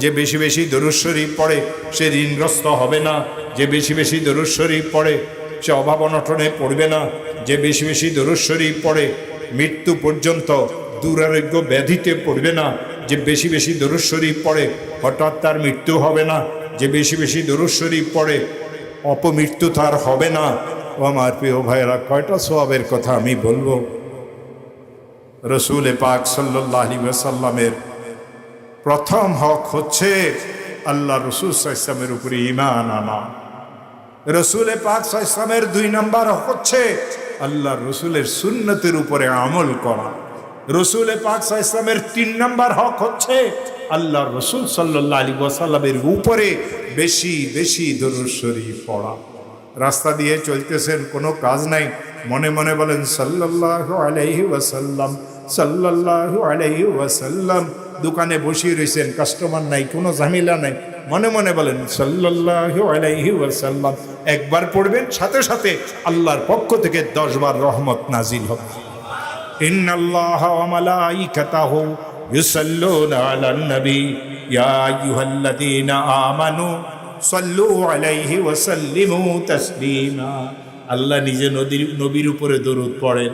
যে বেশি বেশি দরুশ্বরী পড়ে, সে ঋণগ্রস্ত হবে না। যে বেশি বেশি দরুশ্বরী পড়ে, সে অভাব অনটনে পড়বে না। যে বেশি বেশি দরুদ শরীফ পড়ে, মৃত্যু পর্যন্ত দুরারোগ্য ব্যাধিতে পড়বে না। যে বেশি বেশি দরুদ শরীফ পড়ে, হঠাৎ তার মৃত্যু হবে না। যে বেশি বেশি দরুদ শরীফ পড়ে, অপমৃত্যু তার হবে না। ও আমার প্রিয় ভাইয়েরা, কয়টা সোয়াবের কথা আমি বলব? রসুল পাক সাল্লাহ আলী সাল্লামের প্রথম হক হচ্ছে আল্লাহ রসুল সাইসলামের উপরে ইমান আনা। রসুল পাক সাইসলামের দুই নম্বর হক হচ্ছে আল্লাহ রসুলের সুন্নতের উপরে আমল করা। রসুল পাক সাইসলামের তিন নম্বর হক হচ্ছে আল্লাহ রসুল সাল্লাহ আলী ওয়াসাল্লামের উপরে বেশি বেশি দরুদ পড়া। রাস্তা দিয়ে চলতেছেন, কোনো কাজ নাই। মনে মনে বলেন সাল্লাহ আলাইহি ওয়াসাল্লাম সাল্লাহ আলাইহি ওয়াসাল্লাম। দোকানে বসিয়ে রয়েছেন কাস্টমার নাই, কোনো ঝামেলা নাই। মনে মনে বলেন সাল্লাহ একবার পড়বেন, সাথে সাথে আল্লাহর পক্ষ থেকে দশবার রহমত নাজিল হবে। ইন্নাল্লাহ আল্লাহ নিজে নদীর, নবীর উপরে দরুদ পড়েন।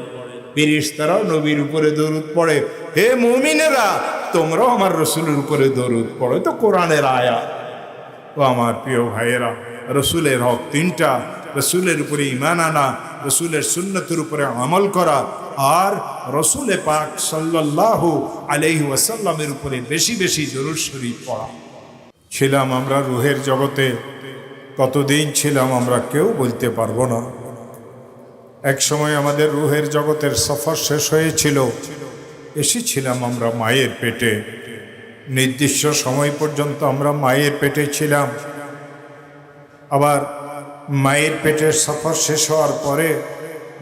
ফেরেশতারাও নবীর উপরে দরুদ পড়ে। হে মুমিনেরা তোমরাও আমার রসুলের উপরে দরুদ পড়ো। তো কোরআনের আয়া ও আমার প্রিয় ভাইয়েরা, রসুলের হক তিনটা। রসুলের উপরে ইমান আনা, রসুলের সুন্নতের উপরে আমল করা আর রসুলে পাক সাল্লাল্লাহু আলাইহি ওয়াসাল্লামের উপরে বেশি বেশি জরুর শরীফ পড়া। ছিলাম আমরা রুহের জগতে কতদিন ছিলাম আমরা কেউ বলতে পারব না। এক সময় আমাদের রুহের জগতের সফর শেষ হয়েছিল এসেছিলাম আমরা মায়ের পেটে। নির্দিষ্ট সময় পর্যন্ত আমরা মায়ের পেটে ছিলাম। আবার মায়ের পেটের সফর শেষ হওয়ার পরে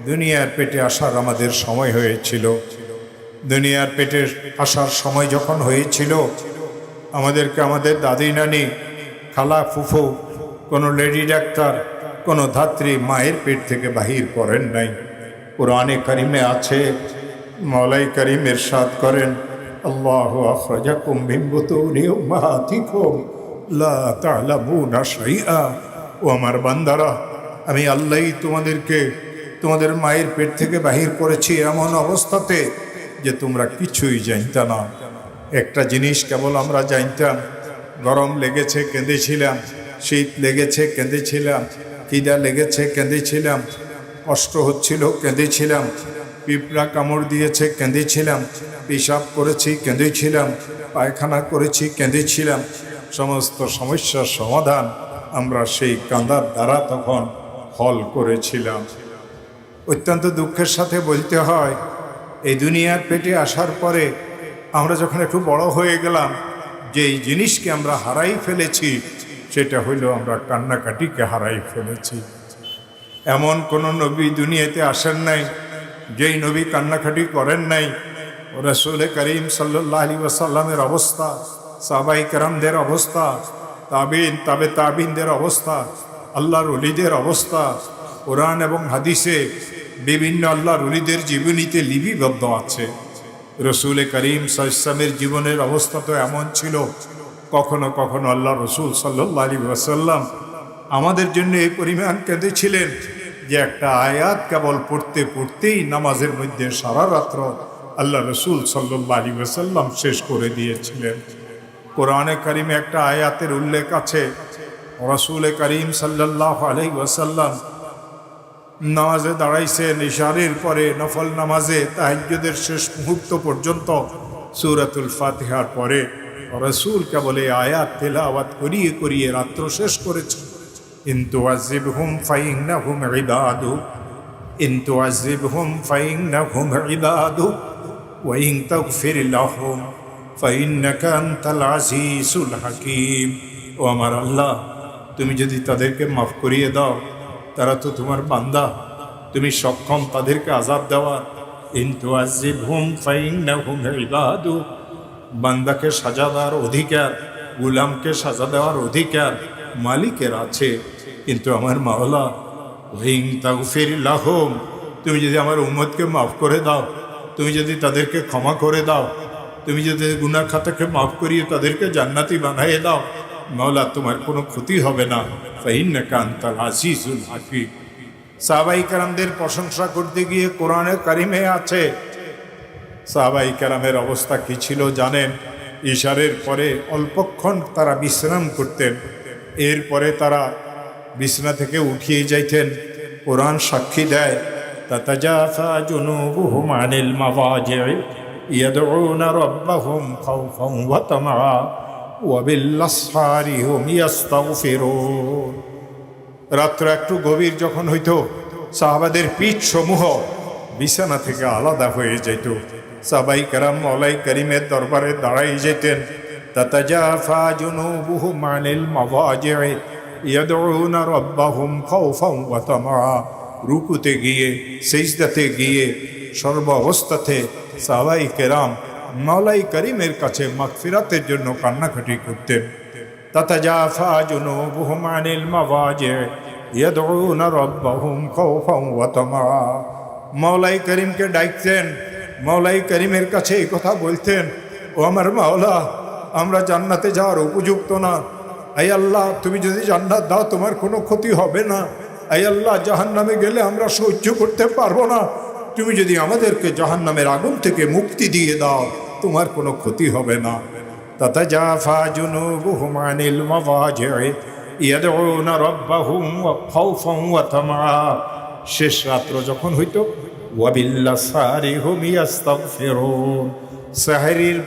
দুনিয়ার পেটে আসার আমাদের সময় হয়েছিল। দুনিয়ার পেটে আসার সময় যখন হয়েছিল, আমাদেরকে আমাদের দাদি নানি, খালা ফুফু, কোনো লেডি ডাক্তার, কোনো ধাত্রী মায়ের পেট থেকে বাহির করেন নাই। কোরআনে কারিমে আছে মলাই করিম এরশাদ করেন, আল্লাহ আখরাজাকুম মিন বুতুনি উম্মাহাতিকুম, লা ও আমার বান্দারা, আমি আল্লাহই তোমাদেরকে, তোমাদের মায়ের পেট থেকে বাহির করেছি এমন অবস্থাতে যে তোমরা কিছুই জানতা না। একটা জিনিস কেবল আমরা জানতাম, গরম লেগেছে, কেঁদেছিলাম, শীত লেগেছে, কেঁদেছিলাম, খিদা লেগেছে, কেঁদেছিলাম, কষ্ট হচ্ছিল, কেঁদেছিলাম পিঁপড়া কামড় দিয়েছে, কেঁদেছিলাম। পেশাব করেছি, কেঁদেছিলাম। পায়খানা করেছি, কেঁদেছিলাম। সমস্ত সমস্যার সমাধান আমরা সেই কাঁদার দ্বারা তখন হল করেছিলাম। অত্যন্ত দুঃখের সাথে বলতে হয়, এই দুনিয়ার পেটে আসার পরে আমরা যখন একটু বড় হয়ে গেলাম যে এই জিনিসকে আমরা হারাই ফেলেছি, সেটা হইল আমরা কান্নাকাটিকে হারাই ফেলেছি। এমন কোনো নবী দুনিয়াতে আসেন নাই যেই নবী কান্নাকাটি করেন নাই, রসুল করিম সাল্লাহ আলী অবস্থা সাবাই কারামদের অবস্থা, তাবিন, তাবে তাবিনদের অবস্থা, আল্লাহর অলিদের অবস্থা, কোরআন এবং হাদিসে বিভিন্ন আল্লাহর অলিদের জীবনীতে লিপিবদ্ধ আছে। রসুল করিম সাইসামের জীবনের অবস্থা তো এমন ছিল, কখনো কখনো আল্লাহ রসুল সাল্লাহ আলী আমাদের জন্য এই পরিমাণ কেঁদেছিলেন যে একটা আয়াত কেবল পড়তে পড়তেই নামাজের মধ্যে সারা রাত্র আল্লাহ রসুল সাল্লাহ আলী ওয়াসাল্লাম শেষ করে দিয়েছিলেন। কোরআনে করিমে একটা আয়াতের উল্লেখ আছে, রসুল করিম সাল্লাহ আলাই ওয়াসাল্লাম নামাজে দাঁড়াইছেন, ইশারের পরে নফল নামাজে তাহাজ্যদের শেষ মুহূর্ত পর্যন্ত সুরাতুল ফাতিহার পরে রসুল কেবল এই আয়াত তেলাওয়াত করিয়ে করিয়ে রাত্র শেষ করেছেন। কিন্তু আজিব হুম ফাইং না হুম ইবাদু কিন্তু আজিব হুম ফাইং না হুম ইবাদু ওয়াইং তগফির লাহুম ফাইন্নাকা আনতাল আজিজুল হাকিম ও আমার আল্লাহ, তুমি যদি তাদেরকে মাফ করিয়ে দাও, তারা তো তোমার বান্দা। তুমি সক্ষম তাদেরকে আজাব দেওয়ার কিন্তু আজিব হুম ফাইং না হুম ইবাদু। বান্দাকে সাজা দেওয়ার অধিকার, গুলামকে সাজা দেওয়ার অধিকার মালিকের আছে, কিন্তু আমার মাওলা, ওহিং তাগফির লাহম তুমি যদি আমার উম্মতকে মাফ করে দাও, তুমি যদি তাদেরকে ক্ষমা করে দাও, তুমি যদি গুনার খাতাকে মাফ করিয়ে তাদেরকে জান্নাতি বানাইয়ে দাও, মাওলা, তোমার কোনো ক্ষতি হবে না। ফাইন্নাকা আনতাল আজিজুল হাকিম। সাহাবাই কারামদের প্রশংসা করতে গিয়ে কোরআনে কারিমে আছে। সাহাবাই কারামের অবস্থা কি ছিল জানেন? ইশারের পরে অল্পক্ষণ তারা বিশ্রাম করতেন। এরপরে তারা বিছনা থেকে উঠিয়ে যাইতেন। কোরআন সাক্ষী দেয় আনিল রাত্র একটু গভীর যখন হইতো, সাহাবাদের পিঠ সমূহ বিছানা থেকে আলাদা হয়ে যেত সাবাই কারাম, মলাই করিমের দরবারে দাঁড়াই যেতেন তাতাজাফা জুনুবুহুম আনিল মাওয়াজি' ইয়াদউনা রাব্বাহুম খাওফান ওয়া তামআ রুকুতে গিয়ে সেজদাতে গিয়ে সর্ব অবস্থাতে সাহাবাই কেরাম মাওলাই করিমের কাছে মাগফিরাতের জন্য কান্নাকাটি করতেন تتجافى جنوبهم عن المضاجع يدعون ربهم خوفا وطمعا মৌলাই করিমকে ডাকতেন মৌলাই করিমের কাছে এই কথা বলতেন ও আমার মাওলা আমরা জান্নাতে যাওয়ার উপযুক্ত না। আই আল্লাহ, তুমি যদি জান্নাত দাও, তোমার কোনো ক্ষতি হবে না। আই আল্লাহ জাহান নামে গেলে আমরা সহ্য করতে পারব না। তুমি যদি আমাদেরকে জাহান নামের আগুন থেকে মুক্তি দিয়ে দাও, তোমার কোনো ক্ষতি হবে না। তথা জাফা জুনুবুহুমানিল মাওয়াজি'ই শেষ রাত্র যখন হইত ওয়াবিল্লা সারিহুম ইয়াস্তাগফিরুন।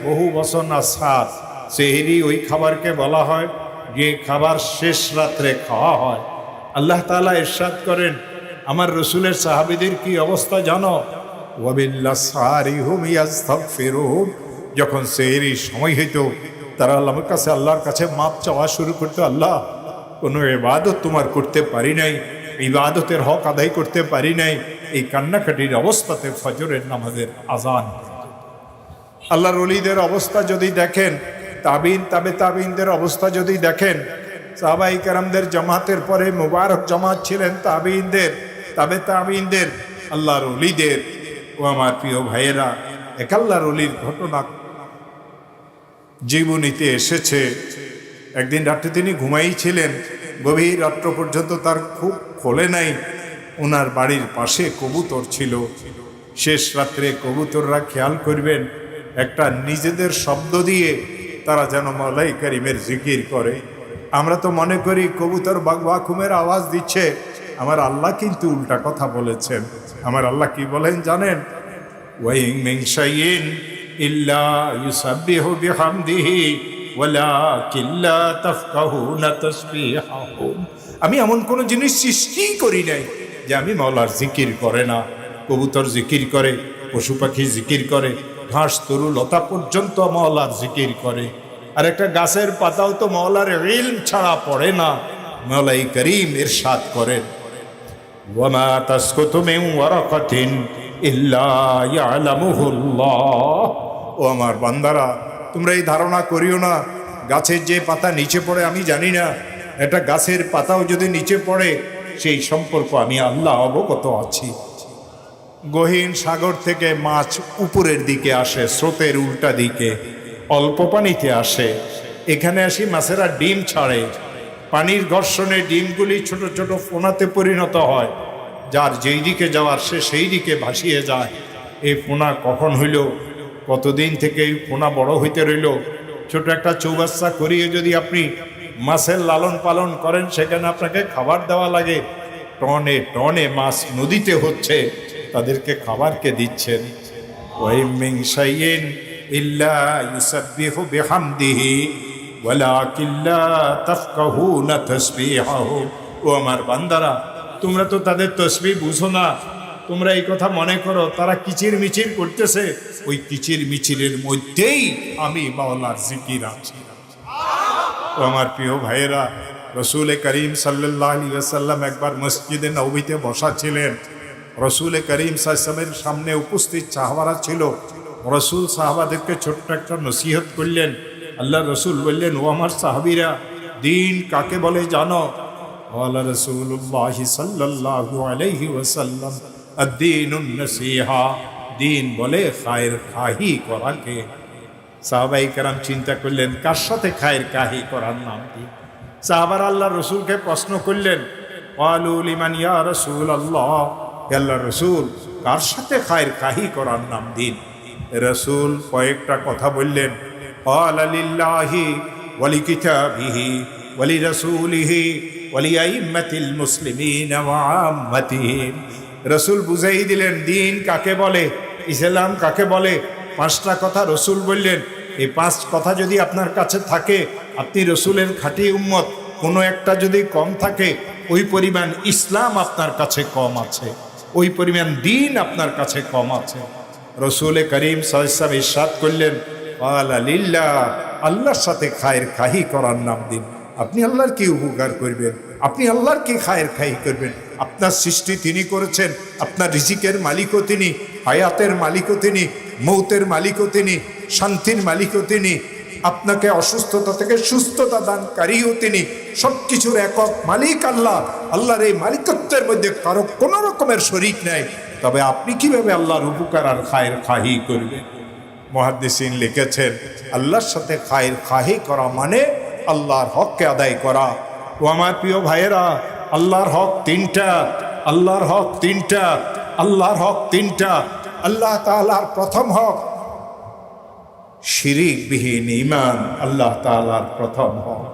বহু বসন আসাদ সেহেরি ওই খাবারকে বলা হয়, যে খাবার শেষ রাত্রে খাওয়া হয়। আল্লাহ তাআলা ইরশাদ করেন, আমার রসুলের সাহাবিদের কি অবস্থা জানো? যখন সেহেরি সময় হইতো, তারা আল্লাহর কাছে আল্লাহর কাছে মাপ চাওয়া শুরু করতো, আল্লাহ, কোনো ইবাদত তোমার করতে পারি নাই, ইবাদতের হক আদায় করতে পারি নাই, এই কান্নাকাটির অবস্থাতে ফজরের নামাজের আজান। আল্লাহর অলিদের অবস্থা যদি দেখেন তাবিন, তাবে তাবিনদের অবস্থা যদি দেখেন সাহাবাই কারামদের জামাতের পরে মুবারক জামাত ছিলেন তাবিনদের, তাবে তাবিনদের আল্লাহর অলিদের ও আমার প্রিয় ভাইয়েরা, এক আল্লাহর অলির ঘটনা জীবনীতে এসেছে। একদিন রাত্রে তিনি ঘুমাই ছিলেন, গভীর রাত্র পর্যন্ত তার খুব খোলে নাই ওনার বাড়ির পাশে কবুতর ছিল। শেষ রাত্রে কবুতররা খেয়াল করবেন, একটা নিজেদের শব্দ দিয়ে তারা যেন মালাই করিমের জিকির করে। আমরা তো মনে করি কবুতর বাগবাখুমের আওয়াজ দিচ্ছে। আমার আল্লাহ কিন্তু উল্টা কথা বলেছেন। আমার আল্লাহ কি বলেন জানেন? ইল্লা ইউসাব্বিহু বিহামদিহি ওয়ালাকিন লা তাফকাহুনা তাসবিহাহুম আমি এমন কোন জিনিস সৃষ্টি করি নাই যে আমি মলার জিকির করে না। কবুতর জিকির করে, পশু পাখি জিকির করে ঘাস, তরু, লতা পর্যন্ত মাওলার জিকির করে। আর একটা গাছের পাতাও তো মাওলার ইলম ছাড়া পড়ে না, মাওলাই করিম সাত করেন। ওয়ামা তাসকুতু ওয়ারাকাতিন ইল্লা ইয়ালামুহুল্লাহ। ও আমার বান্দারা, তোমরা এই ধারণা করিও না, গাছের যে পাতা নিচে পড়ে আমি জানি না, একটা গাছের পাতাও যদি নিচে পড়ে, সেই সম্পর্ক আমি আল্লাহ অবগত আছি। গহীন সাগর থেকে মাছ উপরের দিকে আসে, স্রোতের উল্টা দিকে, অল্প পানিতে আসে। এখানে আসি মাছেরা ডিম ছাড়ে। পানির ঘর্ষণে ডিমগুলি ছোট ছোট ফোনাতে পরিণত হয়। যার যেই দিকে যাওয়ার, সে সেই দিকে ভাসিয়ে যায়। এই ফোনা কখন হইল? কতদিন থেকে এই ফোনা বড় হইতে রইল? ছোট একটা চৌবাচ্চা করিয়ে যদি আপনি মাছের লালন পালন করেন, সেখানে আপনাকে খাবার দেওয়া লাগে। টনে টনে মাছ নদীতে হচ্ছে। তাদেরকে খাবারকে দিচ্ছেন। ওই মিংসাইন ইল্লা ইউসাব্বিহু বিহামদিহি, ওয়ালাকিন লা তাফকাহুনা তাসবিহাহু। ও আমার বান্দারা, তোমরা তো তাদের তসবি বুঝো না। তোমরা এই কথা মনে করো, তারা কিচির মিচির করতেছে। ওই কিচির মিচিরের মধ্যেই আমি মাওলার জিকির আছি। ও আমার প্রিয় ভাইয়েরা, রসুল করিম সাল্লাহ আলী আসাল্লাম একবার মসজিদে নবীতে বসা ছিলেন। রসুলে করিম সাহসামের সামনে উপস্থিত সাহাবারা ছিল। রসুল সাহাবাদেরকে ছোট্ট একটা নসিহত করলেন। আল্লাহ রসুল বললেন, ও আমার সাহাবিরা, দিন কাকে বলে জানো? আল্লাহ রসুল্লাহ সাল্লাহ আলহি ওসাল্লাম দিন নসিহা, দিন বলে খায়ের খাহি করাকে। সাহাবাই কারাম চিন্তা করলেন, কার সাথে খায়ের কাহি করার নাম কি? সাহাবার আল্লাহ রসুলকে প্রশ্ন করলেন আলুল ইমানিয়া রসুল আল্লাহ আল্লাহ রসুল কার সাথে খায়ের কাহি করার নাম দিন রসুল কয়েকটা কথা বললেন قال لله ولكتابه ولرسوله ولأئمة المسلمين وعامتهم রসুল বুঝাই দিলেন দিন কাকে বলে ইসলাম কাকে বলে পাঁচটা কথা রসুল বললেন এই পাঁচ কথা যদি আপনার কাছে থাকে আপনি রসুলের খাঁটি উম্মত কোনো একটা যদি কম থাকে ওই পরিমাণ ইসলাম আপনার কাছে কম আছে ওই পরিমাণ দিন আপনার কাছে কম আছে। রসুল করিম সাহেব ইরশাদ করলেন আল্লাহর সাথে খায়ের খাহি করার নাম দিন। আপনি আল্লাহর কি উপকার করবেন? আপনি আল্লাহর কি খায়ের খাহি করবেন? আপনার সৃষ্টি তিনি করেছেন, আপনার রিজিকের মালিকও তিনি, হায়াতের মালিকও তিনি, মৌতের মালিকও তিনি, শান্তির মালিকও তিনি আপনাকে অসুস্থতা থেকে সুস্থতা দানকারীও তিনি। সব কিছুর একক মালিক আল্লাহ। আল্লাহর এই মালিকত্বের মধ্যে কারও কোনো রকমের শরিক নেই। তবে আপনি কীভাবে আল্লাহর উপকার আর খায়ের খাহি করবেন? মহাদ্দিসিন লিখেছেন, আল্লাহর সাথে খায়ের খাহি করা মানে আল্লাহর হককে আদায় করা। ও আমার প্রিয় ভাইয়েরা, আল্লাহর হক তিনটা, আল্লাহর হক তিনটা, আল্লাহর হক তিনটা। আল্লাহ তাআলার প্রথম হক শিরিকবিহীন ইমান আল্লাহ তাআলার প্রথম হক।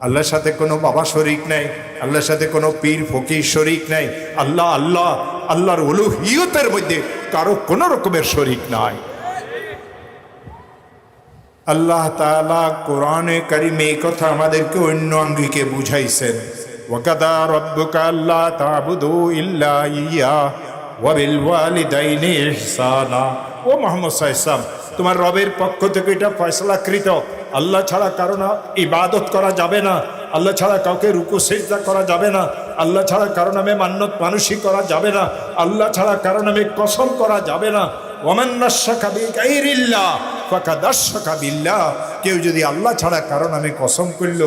আল্লাহর সাথে কোনো বাবা শরিক নাই, আল্লাহর সাথে কোনো পীর, ফকির শরিক নাই, আল্লাহ আল্লাহ, আল্লাহর উলুহিয়তের মধ্যে কারও কোনো রকমের শরিক নাই। আল্লাহ তাআলা কোরআনে কারিমে এই কথা আমাদেরকে অন্য আঙ্গিকে বুঝাইছেন। ওয়াকাদা রব্বুকা আল্লাহ তাবুদু ইল্লা ইয়া ওয়াবিল ওয়ালিদাইনি ইহসানা। ও মোহাম্মদ সাহেব তোমার রবের পক্ষ থেকে এটা ফয়সলাকৃত। আল্লাহ ছাড়া কারণ ইবাদত করা যাবে না। আল্লাহ ছাড়া কাউকে রুকু করা যাবে না। আল্লাহ ছাড়া কারও নামে মান্যত মানুষই করা যাবে না। আল্লাহ ছাড়া কারও নামে কসম করা যাবে না। কেউ যদি আল্লাহ ছাড়া কারণ আমি কসম করল,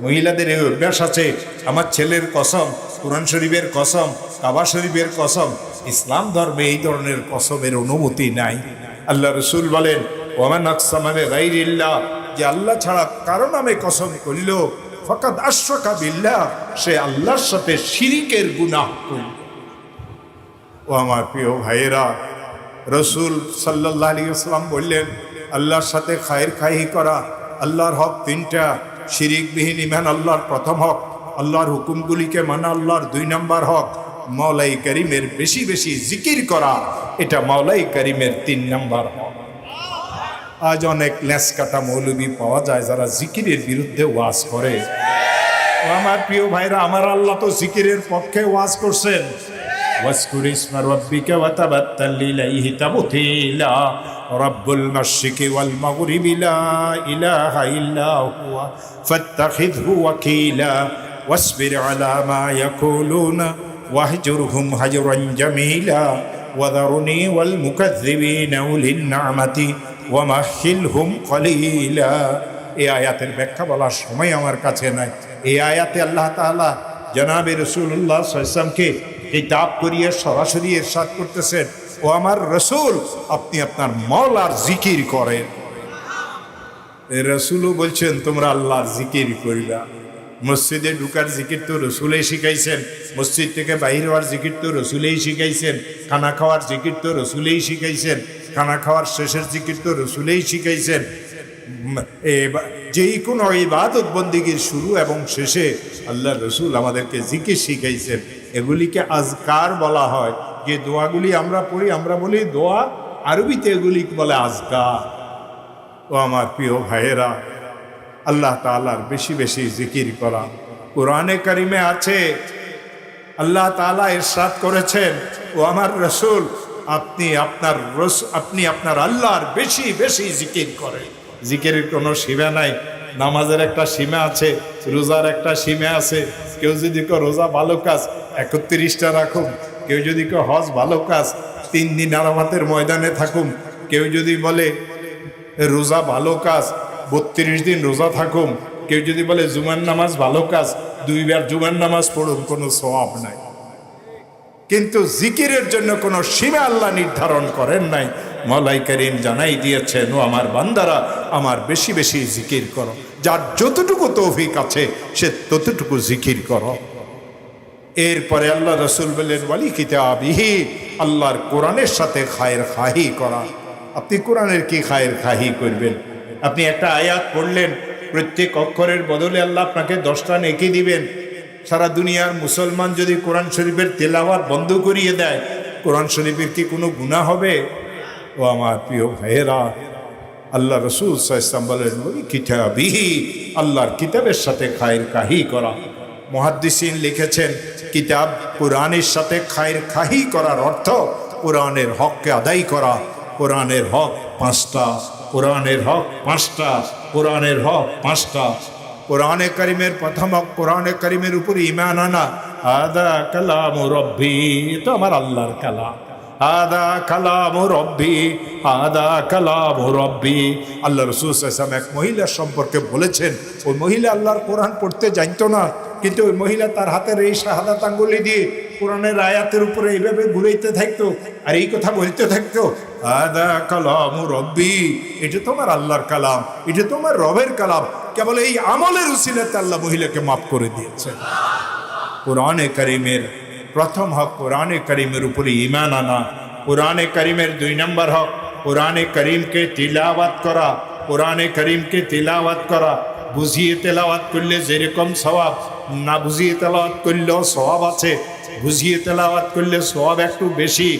মহিলাদের এই অভ্যাস আছে, আমার ছেলের কসম, কোরআন শরীফের কসম, কাবা শরীফের কসম, ইসলাম ধর্মে এই ধরনের কসমের অনুমতি নাই। আল্লাহ রসুল বলেন, ওমান আকসামানে গাইরিল্লাহ, যে আল্লাহ ছাড়া কারও নামে কসম করিল ফকাত আশ্রকা বিল্লাহ, সে আল্লাহর সাথে শিরিকের গুনাহ করল। ও আমার প্রিয় ভাইয়েরা, রসুল সাল্লাহ আলী আসলাম বললেন, আল্লাহর সাথে খায়ের খাহি করা, আল্লাহর হক তিনটা, শিরিকবিহীন ইমান আল্লাহর প্রথম হক, আল্লাহর হুকুমগুলিকে মানা আল্লাহর দুই নম্বর হক মাওলাই করিমের বেশি বেশি জিকির করা এটা মাওলাই করিমের তিন নম্বর হক আজ অনেক লেস কাটা মৌলবি পাওয়া যায় যারা জিকিরের বিরুদ্ধে ওয়াজ করে ও আমার প্রিয় ভাইরা আমার আল্লাহ তো জিকিরের পক্ষে ওয়াজ করছেন واذكر اسم ربك وتبتل إليه تبتيلا رب المشرق والمغرب لا إله إلا هو فاتخذه وكيلا واصبر على ما يقولون واهجرهم هجرا جميلا وذرني والمكذبين أولي النعمة ومهلهم قليلا এই আয়াতের ব্যাখ্যা বলার সময় আমার কাছে নাই এই আয়াতে আল্লাহ তাআলা জনাবে রসুল্লাহ সাল্লামকে কিতাব করিয়ে সরাসরি এরশাদ করতেছেন ও আমার রসুল আপনি আপনার মৌলার জিকির করেন রসুলও বলছেন তোমরা আল্লাহর জিকির করিলা মসজিদে ঢুকার জিকির তো রসুলেই শিখাইছেন। মসজিদ থেকে বাহির হওয়ার জিকির তো রসুলেই শিখাইছেন। খানা খাওয়ার জিকির তো রসুলেই শিখাইছেন। খানা খাওয়ার শেষের জিকির তো রসুলেই শিখাইছেন। যেই কোনো ইবাদত বন্দিগির শুরু এবং শেষে আল্লাহ রসুল আমাদেরকে জিকির শিখাইছেন। এগুলিকে আজকার বলা হয়। যে দোয়াগুলি আমরা পড়ি, আমরা বলি, দোয়া আরবিতে এগুলি বলে আজকার। ও আমার প্রিয় ভাইয়েরা আল্লাহ তালার বেশি বেশি জিকির করা। কোরআনে কারিমে আছে, আল্লাহ তালা ইরশাদ করেছেন, ও আমার রসুল, আপনি আপনার রস, আপনি আপনার আল্লাহর বেশি বেশি জিকির করেন। জিকিরের কোনো সীমা নাই, নামাজের একটা সীমা আছে, রোজার একটা সীমা আছে। কেউ যদি কেউ রোজা ভালো কাজ, একত্রিশটা রাখুন। কেউ যদি কেউ হজ ভালো কাজ, তিন দিন আরামাতের ময়দানে থাকুন। কেউ যদি বলে, রোজা ভালো কাজ বত্রিশ দিন রোজা থাকুন কেউ যদি বলে, জুমার নামাজ ভালো কাজ দুইবার জুমার নামাজ পড়ুন, কোনো সবাব নাই। কিন্তু জিকিরের জন্য কোনো সীমা আল্লাহ নির্ধারণ করেন নাই। মলাই করিম জানাই দিয়েছেন, ও আমার বান্দারা, আমার বেশি বেশি জিকির করো। যার যতটুকু তৌফিক আছে, সে ততটুকু জিকির করো। এরপরে আল্লাহ রসুল বললেন, ওয়ালি কিতাবিহি আল্লাহর কোরআনের সাথে খায়ের খাহি করা। আপনি কোরআনের কি খায়ের খাহি করবেন? আপনি একটা আয়াত পড়লেন, প্রত্যেক অক্ষরের বদলে আল্লাহ আপনাকে দশটা নেকি দিবেন। সারা দুনিয়ার মুসলমান যদি কোরআন শরীফের তেলাওয়াত বন্ধ করিয়ে দেয়, কোরআন শরীফের কি কোনো গুণা হবে? ও আমার প্রিয় ভাইয়েরা, আল্লাহ রসুল সাইসলাম বলেন কিতাবিহি আল্লাহর কিতাবের সাথে খায়ের কাহি করা। মহাদ্দিসিন লিখেছেন, কিতাব কোরআনের সাথে খায়ের খাহি করার অর্থ কোরআনের হককে আদায় করা। কোরআনের হক পাঁচটা কোরআনের হক পাঁচটা, কোরআনের হক পাঁচটা। কোরআনে করিমের প্রথম হক, কোরআনে করিমের উপর ইমান আনা। আদা কালাম রব্বি, তো আমার আল্লাহর কালাম। আদা কালাম রব্বি আদা কালাম রব্বি। আল্লাহ রসুল এক মহিলার সম্পর্কে বলেছেন, ওই মহিলা আল্লাহর কোরআন পড়তে জানতো না। কিন্তু ওই মহিলা তার হাতের এই শাহাদাত আঙ্গুলি দিয়ে কোরআনের আয়াতের উপরে এইভাবে ঘুরাইতে থাকতো আর এই কথা বলতে থাকতো, আদা কালাম রব্বি এটা তোমার আল্লাহর কালাম, এটা তোমার রবের কালাম। কেবল এই আমলের উসিলাতে আল্লাহ মহিলাকে মাফ করে দিয়েছেন। কোরআনে করিমের প্রথম হক, কোরআনে করিমের উপরে ইমান আনা, কোরআনে করিমের দুই নম্বর হক, কোরআনে করিমকে তিলাওয়াত করা, কোরআনে করিমকে তিলাওয়াত করা, বুঝিয়ে তেলাওয়াত করলে যেরকম স্বভাব না বুঝিয়ে তেলাওয়াত করলেও স্বভাব আছে, বুঝিয়ে তেলাওয়াত করলে সব একটু বেশি,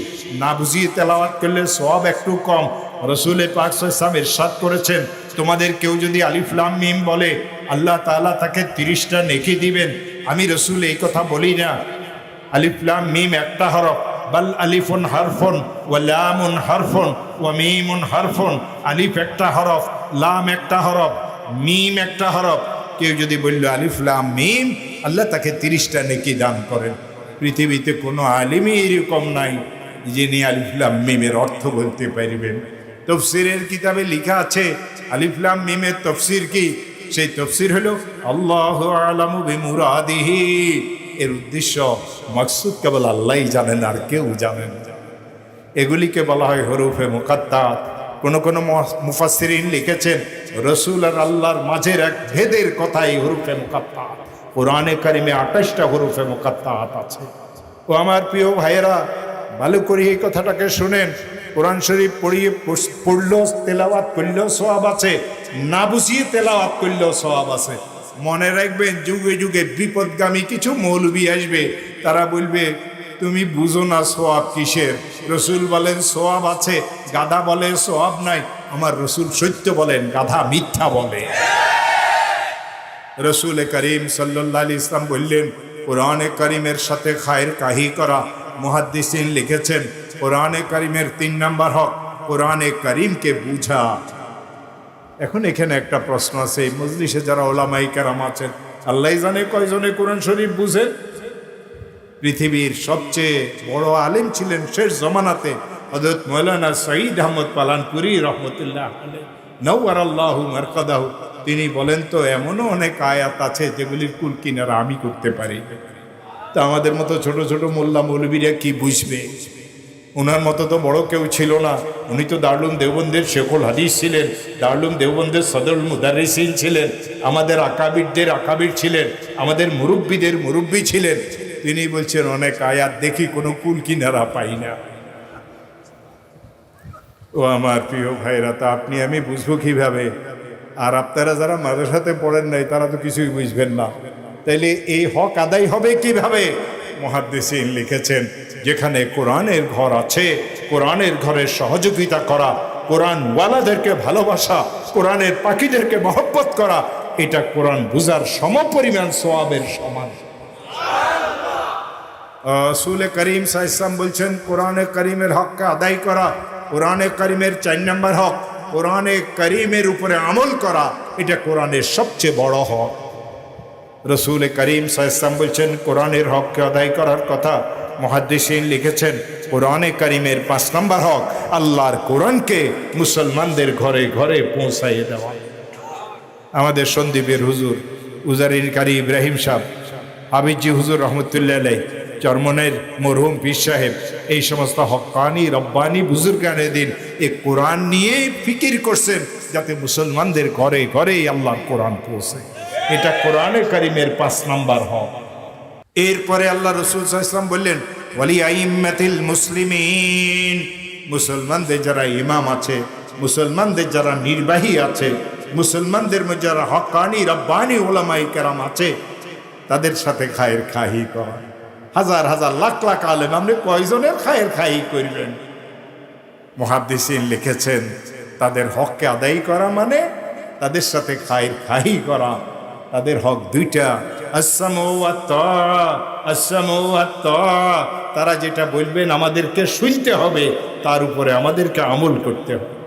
না বুঝিয়ে তেলাওয়াত করলে সব একটু কম। রসুলে পাক সাহেব ইরশাদ করেছেন, তোমাদের কেউ যদি আলিফলাম মিম বলে, আল্লাহ তাআলা তাকে তিরিশটা নেকি দিবেন। আমি রসুল এই কথা বলি না। আলিফলাম মিম একটা হরফ, বাল আলিফুন হারফুন ও লামুন হারফুন ও মিমুন হারফুন। আলিফ একটা হরফ, লাম একটা হরফ, মিম একটা হরফ কেউ যদি বলল আলিফলাম মিম, আল্লাহ তাকে তিরিশটা নেকি দান করেন। পৃথিবীতে কোনো আলিমই এরকম নাই যিনি আলিফলাম মিমের অর্থ বলতে পারবেন। তফসিরের কিতাবে লেখা আছে আলিফলাম মিমের তফসির কি? সেই তফসির হলো, আল্লাহ আলামু বিমুরাদিহি। এর উদ্দেশ্য, মকসুদ কেবল আল্লাহই জানেন আর কেউ জানেন এগুলিকে বলা হয় হরুফে মুকাত্তাত। কোন কোন মুফাসিরিন লিখেছেন রসুল আর আল্লাহর মাঝের এক ভেদের কথাই হরুফে মুকাত্তাত। কোরআনে কারিমে আঠাশটা হরুফে মুকাত্তাত আছে। ও আমার প্রিয় ভাইয়েরা, ভালো করে এই কথাটাকে শুনেন। কোরআন শরীফ পড়িয়ে পড়লেও তেলাওয়াত করলেও সওয়াব আছে। না বুঝিয়ে তেলাওয়াত করলেও সওয়াব আছে। মনে রাখবেন, যুগে যুগে বিপদগামী কিছু মৌলবি আসবে। তারা বলবে তুমি বুঝো না সোয়াব কিসের? রসুল বলেন, সোয়াব আছে, গাধা বলে, সোয়াব নাই। আমার রসুল সত্য বলেন, গাধা মিথ্যা বলে। রসুল করিম সাল্লাহ ইসলাম বললেন, কোরআনে করিমের সাথে খায়ের কাহি করা। মুহাদ্দিসিন লিখেছেন, কোরআনে করিমের তিন নম্বর হক, কোরআনে করিমকে বুঝা। এখন এখানে একটা প্রশ্ন আছে মজলিসে যারা ওলামাই কারাম আছেন আল্লাহ জানে কয়জনে কোরআন শরীফ বুঝে? পৃথিবীর সবচেয়ে বড় আলিম ছিলেন শেষ জমানাতে হজরত মৌলানা সঈদ আহমদ পালানপুরি রহমতুল্লাহ নৌয়ার আল্লাহ মারকাদাহু। তিনি বলেন, তো এমনও অনেক আয়াত আছে যেগুলির কুল কিনারা আমি করতে পারি। তা আমাদের মতো ছোট ছোট মোল্লা মৌলবীরা কি বুঝবে? ওনার মতো তো বড় কেউ ছিল না। উনি তো দারুল দেওবন্দের শেখুল হাদিস ছিলেন, দারুল দেওবন্দের সদরুল মুদারিসিন ছিলেন, আমাদের আকাবিরদের আকাবির ছিলেন, আমাদের মুরব্বীদের মুরব্বী ছিলেন। তিনি বলছেন, অনেক আয়াত দেখি কোনো কুল কিনারা পাই না। ও আমার প্রিয় ভাইরা, তা আপনি, আমি বুঝব কীভাবে? আর আপনারা যারা মাদ্রাসাতে পড়েন নাই, তারা তো কিছুই বুঝবেন না। তাইলে এই হক আদায় হবে কীভাবে? মহাদ্দেশিন লিখেছেন, যেখানে কোরআনের ঘর আছে, কোরআনের ঘরের সহযোগিতা করা কোরআন ওয়ালাদেরকে ভালোবাসা, কোরআনের পাখিদেরকে মহব্বত করা, এটা কোরআন বুঝার সমপরিমাণ সোয়াবের সমান। সুলে করিম সাইসাম বলছেন, কোরআনে করিমের হককে আদায় করা, কোরআনে করিমের চার নম্বর হক, কোরআনে করিমের উপরে আমল করা, এটা কোরআনের সবচেয়ে বড় হক। রসুল করিম সাইসাম বলছেন, কোরআনের হককে আদায় করার কথা মহাদ্দেশিন লিখেছেন, কোরআনে করিমের পাঁচ নম্বর হক আল্লাহর কোরআনকে মুসলমানদের ঘরে ঘরে পৌঁছাইয়ে দেওয়া। আমাদের সন্দীপের হুজুর উজারির কারি ইব্রাহিম সাহ আবিজি হুজুর রহমতুল্লাহ চরমনের মরহুম পীর সাহেব, এই সমস্ত হকানি, রব্বানি বুজুর্গানে দিন এ কোরআন নিয়ে ফিকির করছেন যাতে মুসলমানদের ঘরে ঘরেই আল্লাহর কোরআন পৌঁছে। এটা কোরআনে কারিমের পাঁচ নাম্বার হক। এরপরে আল্লাহ রসুল ইসলাম বললেন, ওয়ালি আইম্মাতিল মুসলিমিন। মুসলমানদের যারা ইমাম আছে, মুসলমানদের যারা নির্বাহী আছে, মুসলমানদের মধ্যে যারা হকানি, রব্বানি ওলামাই কেরাম আছে, তাদের সাথে খায়ের খাহি করা। হাজার হাজার লাখ লাখ আলেম আপনি কয়জনের খায়ের খাহি করবেন মহাদিসিন লিখেছেন, তাদের হককে আদায় করা মানে তাদের সাথে খায়ের খাই করা। তাদের হক দুইটা। তারা যেটা বলবেন আমাদেরকে শুনতে হবে, তার উপরে আমাদেরকে আমল করতে হবে।